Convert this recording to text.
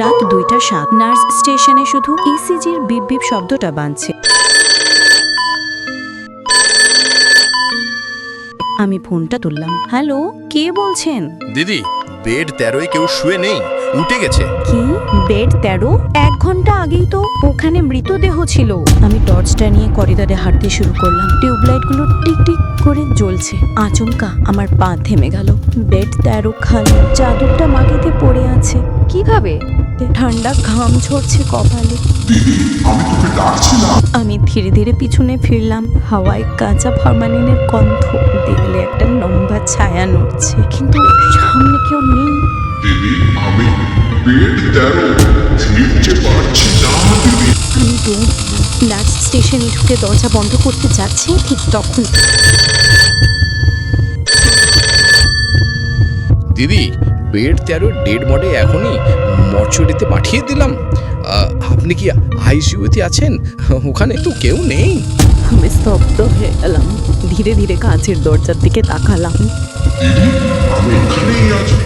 রাত দুইটা সাত। নার্স স্টেশনে শুধু ইসিজির বিপ বিপ শব্দটা বাঁধছে আমি ফোনটা তুললাম। হ্যালো কে বলছেন? দিদি বেড তেরোয় কেউ শুয়ে নেই উঠে গেছে। কি? বেড তেরো? এক ঘণ্টা আগেই তো ওখানে মৃতদেহ ছিল। আমি টর্চটা নিয়ে করিডোরে হাঁটতে শুরু করলাম। টিউবলাইটগুলো টিক টিক করে জ্বলছে। আচমকা আমার পা থেমে গেল। বেড তেরো খালি। চাদরটা মাটিতে পড়ে আছে। কীভাবে? ঠান্ডা ঘাম ঝরছে কপালে। আমি ধীরে ধীরে পিছনে ফিরলাম। হাওয়ায় কাঁচা ফরমালিনের গন্ধ দেখলে একটা লম্বা ছায়া নড়ছে। কিন্তু সামনে কেউ নেই। আমি লাস্ট স্টেশনে ঢুকে দরজা বন্ধ করতে যাচ্ছি ঠিক তখন। দিদি বেড তেরো ডেড মডে এখনই মর্চুরিতে পাঠিয়ে দিলাম। আপনি কি আইসিউতে আছেন? ওখানে তো কেউ নেই। আমি স্তব্ধ হয়ে গেলাম। ধীরে ধীরে কাঁচের দরজার দিকে তাকালাম। আমি এখানেই আছি।